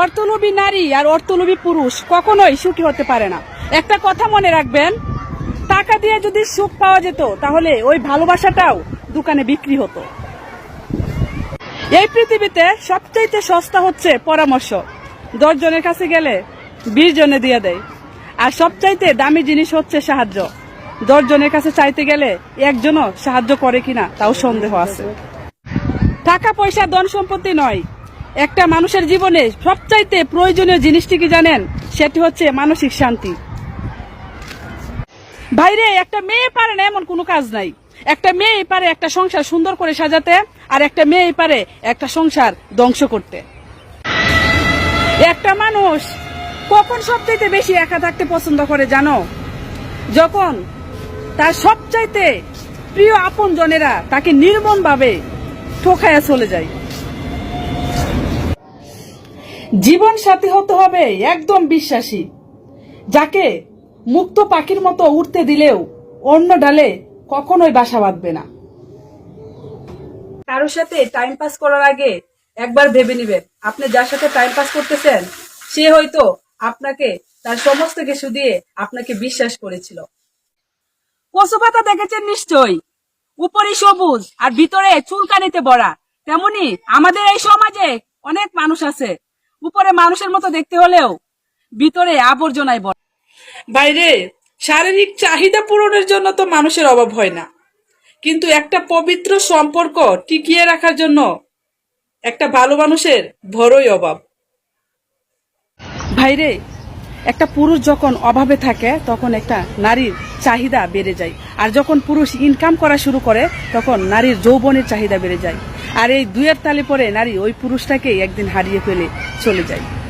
অর্থলোভী নারী আর অর্থলোভী পুরুষ কখনোই সুখী হতে পারে না। একটা কথা মনে রাখবেন, টাকা দিয়ে যদি সুখ পাওয়া যেত, তাহলে ওই ভালোবাসাটাও দোকানে বিক্রি হতো। এই পৃথিবীতে সবচাইতে সস্তা হচ্ছে পরামর্শ। দশ জনের কাছে গেলে বিশ জনে দিয়ে দেয়। আর সবচাইতে দামি জিনিস হচ্ছে সাহায্য। দশ জনের কাছে চাইতে গেলে একজনও সাহায্য করে কিনা, তাও সন্দেহ আছে। টাকা পয়সা ধন সম্পত্তি নয় একটা মানুষের জীবনে সবচাইতে প্রয়োজনীয় জিনিসটি কি জানেন? সেটি হচ্ছে মানসিক শান্তি। বাইরে একটা মেয়ে পারে না এমন কোনো কাজ নাই। একটা মেয়ে পারে একটা সংসার সুন্দর করে সাজাতে, আর একটা মেয়ে পারে একটা সংসার ধ্বংস করতে। একটা মানুষ কখন সবচাইতে বেশি একা থাকতে পছন্দ করে জানো? যখন তার সবচাইতে প্রিয় আপন জনেরা তাকে নির্মম ভাবে ঠোকায়া চলে যায়। জীবন সাথী হতে হবে, একদম বিশ্বাসী। যাকে মুক্ত পাখির মতো উঠতে দিলেও অন্য ডালে কখনোই বাসা বাঁধবে না। কারোর সাথে টাইম পাস করার আগে একবার ভেবে নিবেন, আপনি যার সাথে টাইম পাস করতেছেন, সে হয়তো আপনাকে, তার সমস্ত কিছু দিয়ে আপনাকে বিশ্বাস করেছিল। কচু পাতা দেখেছেন নিশ্চয়ই? উপরে সবুজ আর ভিতরে চুলকানিতে ভরা। তেমনি আমাদের এই সমাজে অনেক মানুষ আছে উপরে মানুষের মতো দেখতে হলেও ভিতরে আবর্জনায় ভরা। বাইরে শারীরিক চাহিদা পূরণের জন্য তো মানুষের অভাব হয় না। কিন্তু একটা পবিত্র সম্পর্ক টিকিয়ে রাখার জন্য একটা ভালো মানুষের বড়ই অভাব। ভাইরে একটা পুরুষ যখন অভাবে থাকে তখন একটা নারীর চাহিদা বেড়ে যায়। আর যখন পুরুষ ইনকাম করা শুরু করে তখন নারীর যৌবনের চাহিদা বেড়ে যায়। আর এই দুয়ের তালে পরে নারী ওই পুরুষটাকেই একদিন হারিয়ে ফেলে চলে যায়।